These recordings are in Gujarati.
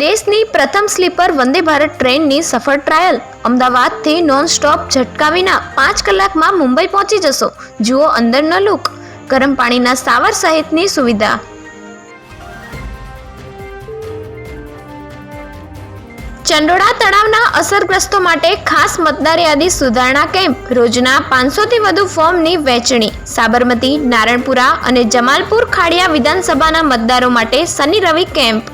દેશની પ્રથમ સ્લીપર વંદે ભારત ટ્રેનની સફળ ટ્રાયલ. અમદાવાદથી નોન સ્ટોપ ઝટકા વિના પાંચ કલાકમાં મુંબઈ પહોંચી જશો. જુઓ અંદરનો લુક. ગરમ પાણીના સાવર સહિતની સુવિધા. ચંડોળા તળાવના અસરગ્રસ્તો માટે ખાસ મતદાર યાદી સુધારણા કેમ્પ. રોજના પાંચસોથી વધુ ફોર્મની વહેંચણી. સાબરમતી, નારણપુરા અને જમાલપુર ખાડિયા વિધાનસભાના મતદારો માટે શનિ રવિ કેમ્પ.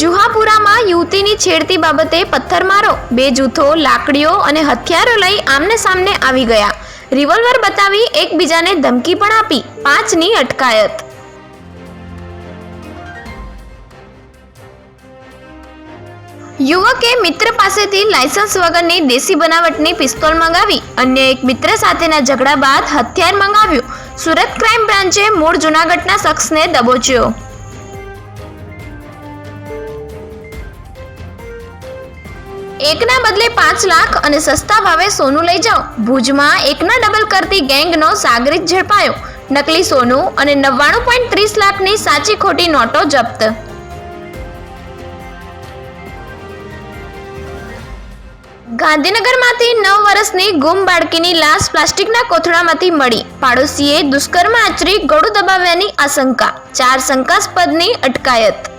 જુહાપુરામાં યુવતીની છેડતી બાબતે પથ્થરમારો, બે જૂથો, લાકડીઓ અને હથિયારો લઈ આમને સામને આવી ગયા. રિવોલ્વર બતાવી એકબીજાને ધમકી પણ આપી, પાંચની અટકાયત. યુવકે મિત્ર પાસેથી લાયસન્સ વગરની દેશી બનાવટની પિસ્તોલ મંગાવી, અન્ય એક મિત્ર સાથેના ઝઘડા બાદ હથિયાર મંગાવ્યું. સુરત ક્રાઇમ બ્રાન્ચે મૂળ જૂનાગઢના શખ્સને દબોચ્યો. એકના બદલે પાંચ લાખ અને સસ્તા ભાવે સોનું લઈ જાઓ. ભુજમાં એકના ડબલ કરતી ગેંગનો સાગરીત ઝડપાયો. નકલી સોનું અને નવ્વાણું પોઈન્ટ ત્રીસ લાખની સાચી ખોટી નોટો જપ્ત. ગાંધીનગરમાંથી નવ વર્ષની ગુમ બાળકીની લાશ પ્લાસ્ટિકના કોથળામાંથી મળી. પાડોશીએ દુષ્કર્મ આચરી ગળું દબાવ્યાની આશંકા. ચાર શંકાસ્પદની અટકાયત.